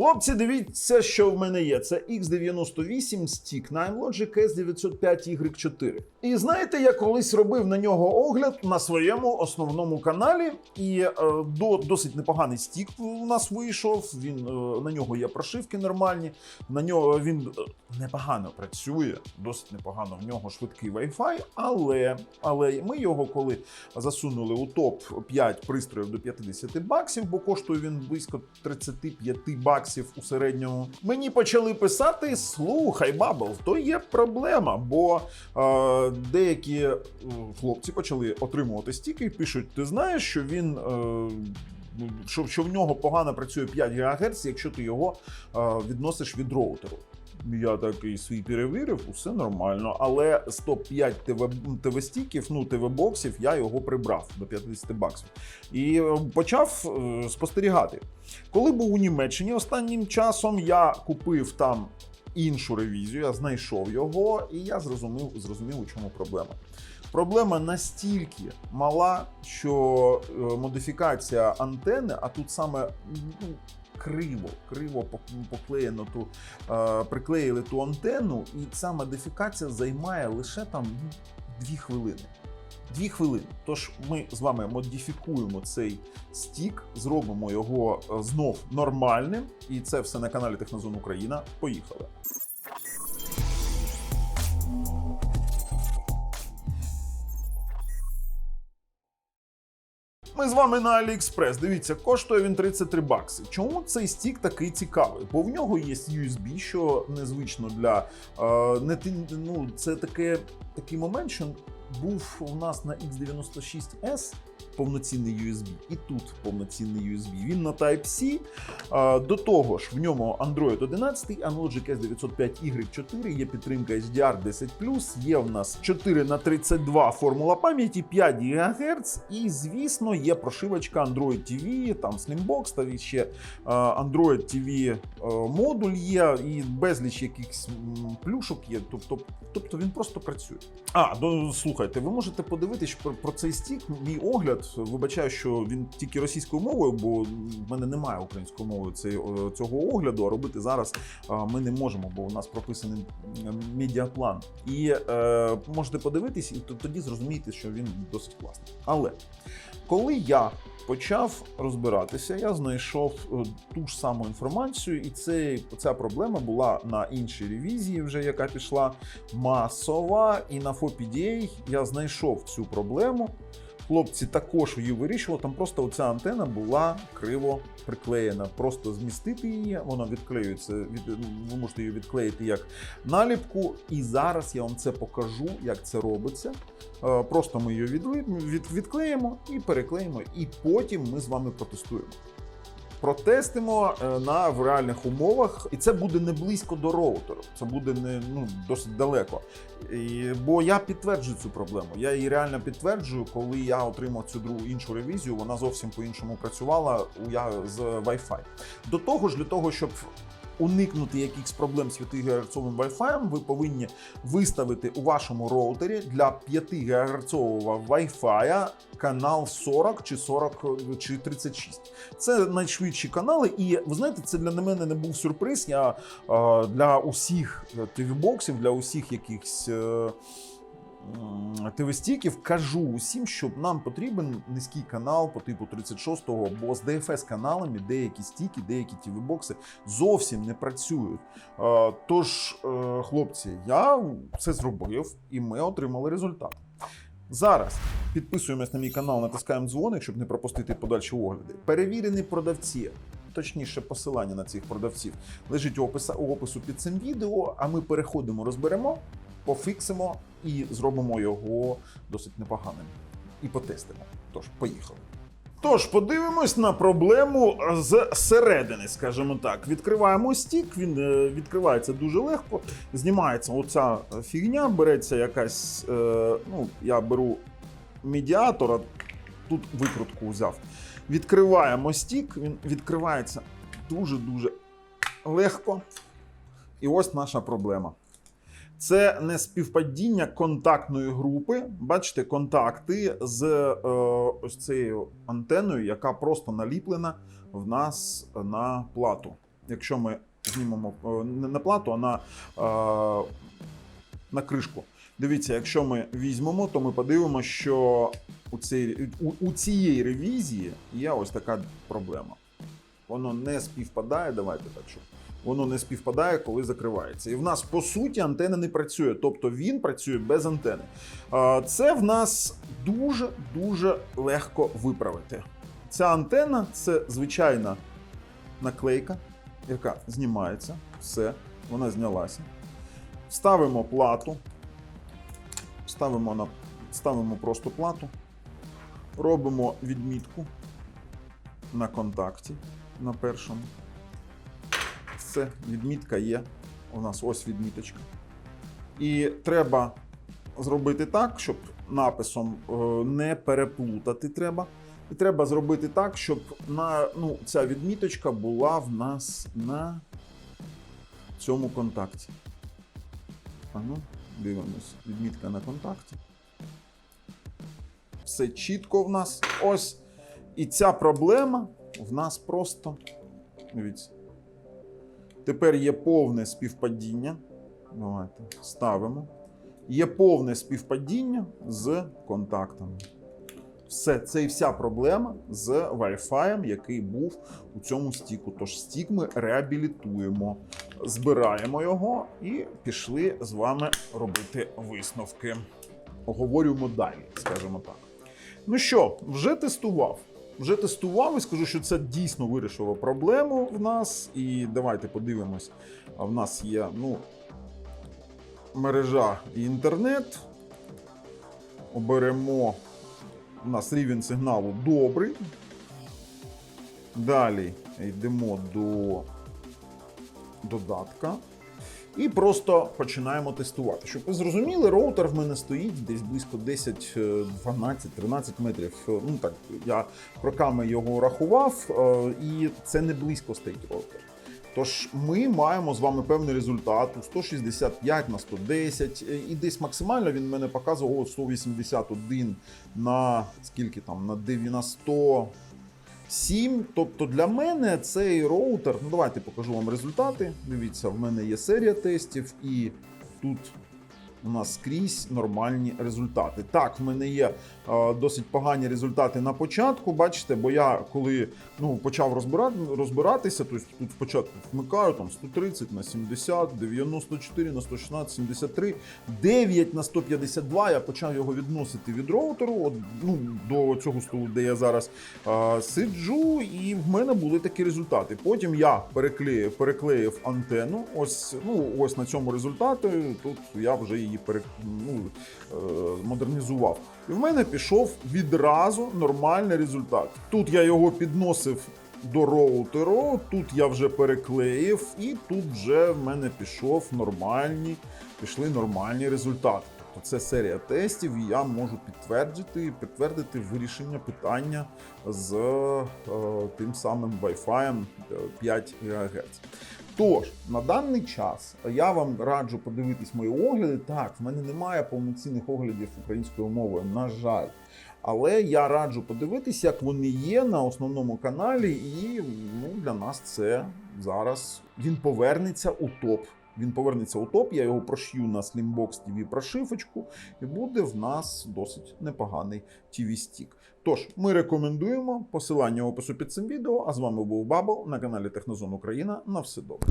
Хлопці, дивіться, що в мене є. Це X98 Stick NineLogic S905Y4. І знаєте, я колись робив на нього огляд на своєму основному каналі, і е, до, досить непоганий стік у нас вийшов. Він е, на нього є прошивки нормальні. На нього він е, непогано працює, досить непогано. В нього швидкий Wi-Fi, але, але ми його коли засунули у топ 5 пристроїв до 50 баксів, бо коштує він близько 35 баксів у середньому. Мені почали писати: слухай, Бабл, то є проблема, бо е, деякі е, хлопці почали отримувати стіки і пишуть: ти знаєш, що він. Е, що, що в нього погано працює 5 ГГц, якщо ти його е, відносиш від роутеру. Я такий свій перевірив, усе нормально. Але з топ-5 ТВ, ТВ-стіків, ну ТВ-боксів, я його прибрав до 50 баксів. І е, почав е, спостерігати. Коли був у Німеччині останнім часом, я купив там іншу ревізію, я знайшов його, і я зрозумів, зрозумів, у чому проблема. Проблема настільки мала, що е, модифікація антени, а тут саме ну, криво, криво поклеєно ту, приклеїли ту антенну, і ця модифікація займає лише там ну, дві хвилини. Дві хвилини. Тож ми з вами модифікуємо цей стік, зробимо його е, знов нормальним, і це все на каналі Технозон Україна. Поїхали. Ми з вами на AliExpress. Дивіться, коштує він 33 бакси. Чому цей стік такий цікавий? Бо в нього є USB, що незвично для е, не ну, це таке, такий момент, що був у нас на X96S повноцінний USB, і тут повноцінний USB. Він на Type-C. До того ж, в ньому Android 11, Analogic S905Y4, є підтримка HDR 10 є в нас 4 на 32 формула пам'яті, 5 ГГц, і, звісно, є прошивочка Android TV, там Slimbox, та ще Android TV модуль є, і безліч якихось плюшок є. Тобто, тобто він просто працює. А, до, слухайте, ви можете подивитись про, про цей стік. Мій огляд. Вибачаю, що він тільки російською мовою, бо в мене немає української мови цього огляду. А робити зараз ми не можемо, бо у нас прописаний медіаплан. І е, можете подивитись, і тоді зрозумієте, що він досить класний. Але коли я почав розбиратися, я знайшов е, ту ж саму інформацію, і цей, ця проблема була на іншій ревізії, вже яка пішла масова. І на FOPDA я знайшов цю проблему. Хлопці також її вирішували. Там просто оця антена була криво приклеєна. Просто змістити її, вона відклеюється. Від, ви можете її відклеїти як наліпку. І зараз я вам це покажу, як це робиться. Е, Просто ми її відли- від, відклеїмо і переклеїмо, і потім ми з вами протестуємо. Протестимо е, на в реальних умовах, і це буде не близько до роутеру. Це буде не ну досить далеко. І, бо я підтверджую цю проблему. Я її реально підтверджую, коли я отримав цю другу іншу ревізію. Вона зовсім по-іншому працювала у я з Wi-Fi. До того ж, для того, щоб уникнути якихось проблем з 5 ГГц Wi-Fi, ви повинні виставити у вашому роутері для 5 ГГц Wi-Fi канал 40 чи 40 чи 36. Це найшвидші канали, і ви знаєте, це для мене не був сюрприз. Я е, для усіх TV-боксів, для усіх якихось. М, ТВ-стіків кажу усім, що нам потрібен низький канал по типу 36-го, бо з DFS-каналами деякі стіки, деякі TV-бокси зовсім не працюють. Е, Тож, е, хлопці, я це зробив і ми отримали результат. Зараз підписуємось на мій канал, натискаємо дзвоник, щоб не пропустити подальші огляди. Перевірені продавці, точніше, посилання на цих продавців лежить у опису під цим відео. А ми переходимо, розберемо, пофіксимо і зробимо його досить непоганим. І потестимо. Тож, поїхали. Тож, подивимось на проблему з середини, скажімо так. Відкриваємо стік, він е, відкривається дуже легко. Знімається оця фігня, береться якась. е, ну, я беру медіатора, тут викрутку взяв. Відкриваємо стік, він відкривається дуже-дуже легко. І ось наша проблема. Це не співпадіння контактної групи. Бачите, контакти з е, ось цією антеною, яка просто наліплена в нас на плату. якщо ми знімемо е, не на плату, а на, е, на кришку. Дивіться, якщо ми візьмемо, то ми подивимося, що у, цій, у, у цієї ревізії є ось така проблема. Воно не співпадає, давайте так, щоб воно не співпадає, коли закривається. І в нас по суті антена не працює, тобто він працює без антени. Це в нас дуже дуже легко виправити. Ця антена це звичайна наклейка, яка знімається. Все, вона знялася. Ставимо плату. Ставимо, на, ставимо просто плату. Робимо відмітку на контакті на першому. Все, відмітка є. У нас ось відміточка. І треба зробити так, щоб написом е, не переплутати треба. І треба зробити так, щоб на, ну, ця відміточка була в нас на цьому контакті. А ну, дивимось, відмітка на контакті. Все чітко в нас. Ось. І ця проблема в нас просто. Дивіться. Тепер є повне співпадіння. Давайте ставимо. Є повне співпадіння з контактами. Все, це і вся проблема з Wi-Fi, який був у цьому стіку. Тож стік ми реабілітуємо, збираємо його і пішли з вами робити висновки. Оговорюємо далі, скажімо так. Ну що, вже тестував. Вже тестував і скажу, що це дійсно вирішило проблему в нас. І давайте подивимось. В нас є ну, мережа і інтернет. Оберемо. У нас рівень сигналу добрий. Далі йдемо до додатка. І просто починаємо тестувати. Щоб ви зрозуміли, роутер в мене стоїть десь близько 10, е, 12, 13 метрів. Е, Ну так, я роками його рахував, е, і це не близько стоїть роутер. Тож ми маємо з вами певний результат у 165 на 110, е, і десь максимально він мене показував 181 на скільки там на 90. 7. Тобто для мене цей роутер. Ну давайте покажу вам результати. Дивіться, в мене є серія тестів, і тут у нас скрізь нормальні результати. Так, в мене є е, досить погані результати на початку. Бачите, бо я коли ну, почав розбирати, розбиратися, тобто тут спочатку вмикаю там 130 на 70, 94 на 116, 73, 9 на 152. Я почав його відносити від роутеру от, ну, до цього столу, де я зараз е, сиджу, і в мене були такі результати. Потім я переклеїв, переклеїв антенну. Ось, ну, ось на цьому результаті. Тут я вже пере, ну, е, модернізував. І в мене пішов відразу нормальний результат. Тут я його підносив до роутеру, тут я вже переклеїв, і тут вже в мене пішов нормальні, пішли нормальні результати. Тобто це серія тестів, і я можу підтвердити, підтвердити вирішення питання з е, тим самим Wi-Fi 5 ГГц. Тож, на даний час я вам раджу подивитись мої огляди. Так, в мене немає повноцінних оглядів українською мовою, на жаль. Але я раджу подивитись, як вони є на основному каналі, і ну, для нас це зараз він повернеться у топ. Він повернеться у топ, я його прошью на Slimbox TV прошивочку, і буде в нас досить непоганий TV стік. Тож, ми рекомендуємо посилання в опису під цим відео. А з вами був Бабл на каналі Технозон Україна. На все добре.